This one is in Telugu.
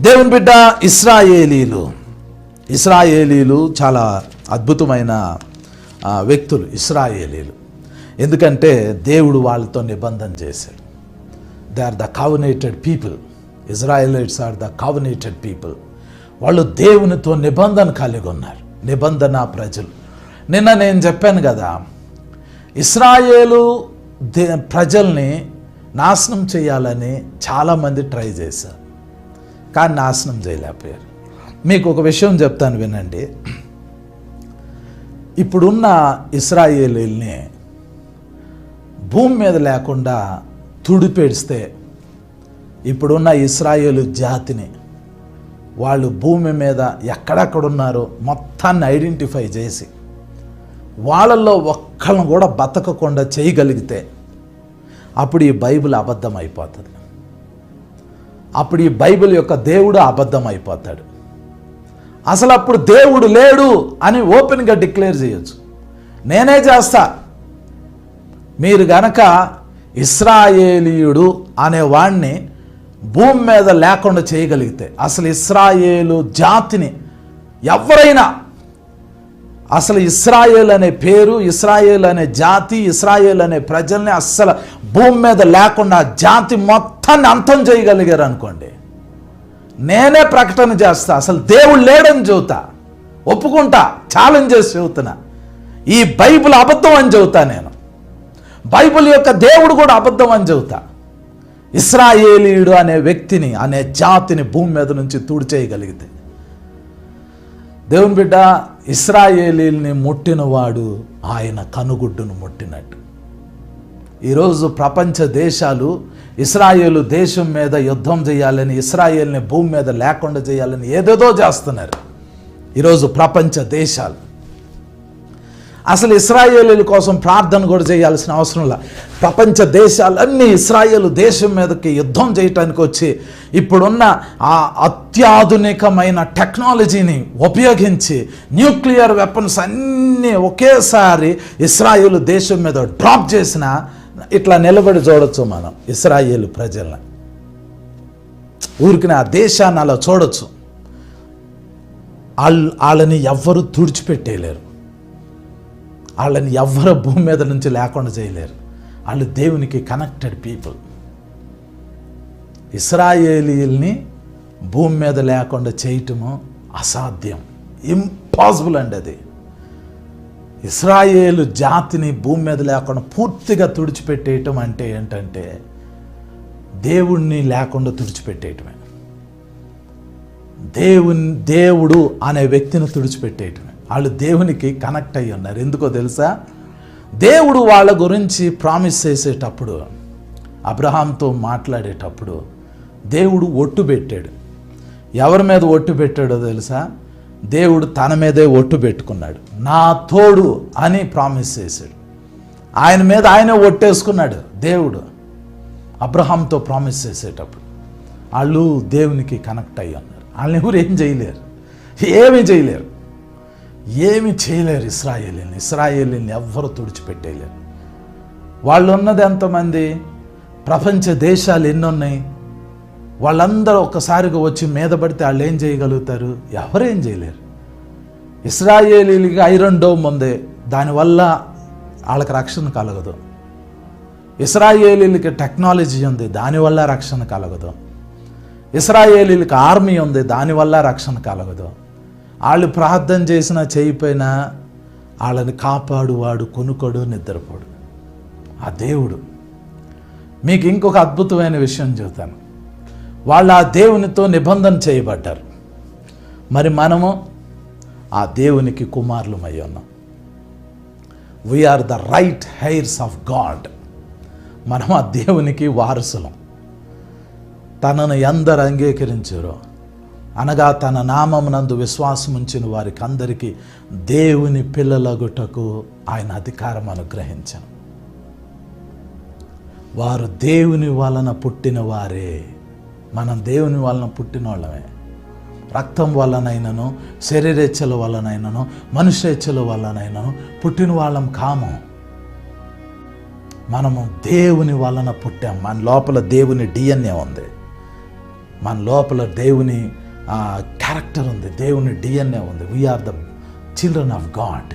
దేవుని బిడ్డ ఇస్రాయేలీలు. ఇస్రాయేలీలు చాలా అద్భుతమైన వ్యక్తులు ఇస్రాయేలీలు. ఎందుకంటే దేవుడు వాళ్ళతో నిబంధన చేశాడు. They are the covenanted people Israelites are the covenanted people వాళ్ళు దేవునితో నిబంధన కలిగి ఉన్నారు. నిబంధన ప్రజలు. నిన్న నేను చెప్పాను కదా ఇస్రాయేలు దే ప్రజల్ని నాశనం చేయాలని చాలామంది ట్రై చేశారు. కానీ నాశనం చేయలేకపోయారు. మీకు ఒక విషయం చెప్తాను వినండి. ఇప్పుడున్న ఇస్రాయేలీల్ని భూమి మీద లేకుండా తుడిపేడిస్తే ఇప్పుడున్న ఇస్రాయేలు జాతిని వాళ్ళు భూమి మీద ఎక్కడెక్కడ ఉన్నారో మొత్తాన్ని ఐడెంటిఫై చేసి వాళ్ళల్లో ఒక్కళ్ళను కూడా బతకకుండా చేయగలిగితే అప్పుడు ఈ బైబిల్ అబద్ధం అయిపోతుంది. అప్పుడు ఈ బైబిల్ యొక్క దేవుడు అబద్ధం అయిపోతాడు అసలు అప్పుడు దేవుడు లేడు అని ఓపెన్గా డిక్లేర్ చేయొచ్చు. నేనే చేస్తా. మీరు గనక ఇస్రాయేలీయుడు అనే వాణ్ణి భూమి మీద లేకుండా చేయగలిగితే అసలు ఇస్రాయేలు జాతిని ఎవరైనా అసలు ఇస్రాయేల్ అనే పేరు ఇస్రాయేల్ అనే జాతి ఇస్రాయేల్ అనే ప్రజల్ని అస్సలు భూమి మీద లేకుండా జాతి మొత్తాన్ని అంతం చేయగలిగారు అనుకోండి. నేనే ప్రకటన చేస్తా అసలు దేవుడు లేడని చెబుతా ఒప్పుకుంటా ఛాలెంజెస్ చేసి చెబుతున్నా. ఈ బైబిల్ అబద్ధం అని చెబుతా నేను. బైబిల్ యొక్క దేవుడు కూడా అబద్ధం అని చెబుతా. ఇస్రాయేలీయుడు అనే వ్యక్తిని అనే జాతిని భూమి మీద నుంచి తుడిచేయగలిగితే. దేవుని బిడ్డ ఇస్రాయేలీల్ని ముట్టినవాడు ఆయన కనుగుడ్డును ముట్టినట్టు. ఈరోజు ప్రపంచ దేశాలు ఇస్రాయేలు దేశం మీద యుద్ధం చేయాలని ఇస్రాయేల్ని భూమి మీద లేకుండా చేయాలని ఏదేదో చేస్తున్నారు. ఈరోజు ప్రపంచ దేశాలు అసలు ఇస్రాయేలీల కోసం ప్రార్థన కూడా చేయాల్సిన అవసరం లే. ప్రపంచ దేశాలన్నీ ఇస్రాయేలు దేశం మీదకి యుద్ధం చేయటానికి వచ్చి ఇప్పుడున్న ఆ అత్యాధునికమైన టెక్నాలజీని ఉపయోగించి న్యూక్లియర్ వెపన్స్ అన్నీ ఒకేసారి ఇస్రాయేలు దేశం మీద డ్రాప్ చేసిన ఇట్లా నిలబడి చూడొచ్చు మనం ఇస్రాయేలు ప్రజల్ని. ఊరికి ఆ దేశాన్ని అలా చూడొచ్చు. వాళ్ళ వాళ్ళని ఎవ్వరూ తుడిచిపెట్టేయలేరు. వాళ్ళని ఎవ్వరు భూమి మీద నుంచి లేకుండా చేయలేరు. వాళ్ళు దేవునికి కనెక్టెడ్ పీపుల్ ఇస్రాయేలీల్ని భూమి మీద లేకుండా చేయటము అసాధ్యం. ఇంపాసిబుల్ అండి అది. ఇస్రాయేలు జాతిని భూమి మీద లేకుండా పూర్తిగా తుడిచిపెట్టేయటం అంటే ఏంటంటే దేవుణ్ణి లేకుండా తుడిచిపెట్టేయటమే. దేవుని దేవుడు అనే వ్యక్తిని తుడిచిపెట్టేయటమే. వాళ్ళు దేవునికి కనెక్ట్ అయ్యి ఉన్నారు. ఎందుకో తెలుసా? దేవుడు వాళ్ళ గురించి ప్రామిస్ చేసేటప్పుడు అబ్రహాంతో మాట్లాడేటప్పుడు దేవుడు ఒట్టు పెట్టాడు. ఎవరి మీద ఒట్టు పెట్టాడో తెలుసా? దేవుడు తన మీదే ఒట్టు పెట్టుకున్నాడు. నా తోడు అని ప్రామిస్ చేశాడు. ఆయన మీద ఆయనే ఒట్టేసుకున్నాడు దేవుడు. అబ్రహాంతో ప్రామిస్ చేసేటప్పుడు వాళ్ళు దేవునికి కనెక్ట్ అయ్యి ఉన్నారు. వాళ్ళని ఎవరు ఏం చేయలేరు. ఏమీ చేయలేరు. ఏమి చేయలేరు ఇస్రాయేలీని ఇస్రాయేలీని ఎవ్వరు తుడిచిపెట్టేయలేరు. వాళ్ళు ఉన్నది ఎంతమంది? ప్రపంచ దేశాలు ఎన్ని ఉన్నాయి వాళ్ళందరూ ఒక్కసారిగా వచ్చి మీద పడితే వాళ్ళు ఏం చేయగలుగుతారు? ఎవరేం చేయలేరు. ఇస్రాయేలీలకి ఐరన్ డోమ్ ఉంది. దానివల్ల వాళ్ళకి రక్షణ కలగదు. ఇస్రాయేలీలకి టెక్నాలజీ ఉంది. దానివల్ల రక్షణ కలగదు. ఇస్రాయేలీలకి ఆర్మీ ఉంది. దానివల్ల రక్షణ కలగదు. వాళ్ళు ప్రార్థన చేసినా చేయిపోయినా వాళ్ళని కాపాడు వాడు కొనుకోడు నిద్రపోడు. ఆ దేవుడు. మీకు ఇంకొక అద్భుతమైన విషయం చెబుతాను. వాళ్ళు ఆ దేవునితో నిబంధన చేయబడ్డారు. మరి మనము ఆ దేవునికి కుమారులమై ఉన్నాం. We are the right heirs of God మనం ఆ దేవునికి వారసులం. తనను ఎందరు అంగీకరించారో అనగా తన నామమునందు విశ్వాసముంచిన వారికి అందరికీ దేవుని పిల్లలగుటకు ఆయన అధికారం అనుగ్రహించను. వారు దేవుని వలన పుట్టిన వారే. మనం దేవుని వలన పుట్టిన వాళ్ళమే. రక్తం వలనైనను శరీరేచ్ఛల వలనైనను మనుషేచ్ఛల వలనైనను పుట్టిన వాళ్ళం కాము. మనము దేవుని వలన పుట్టాం. మన లోపల దేవుని డిఎన్ఏ ఉంది. మన లోపల దేవుని క్యారెక్టర్ ఉంది. దేవుని డిఎన్ఏ ఉంది. We are the children of God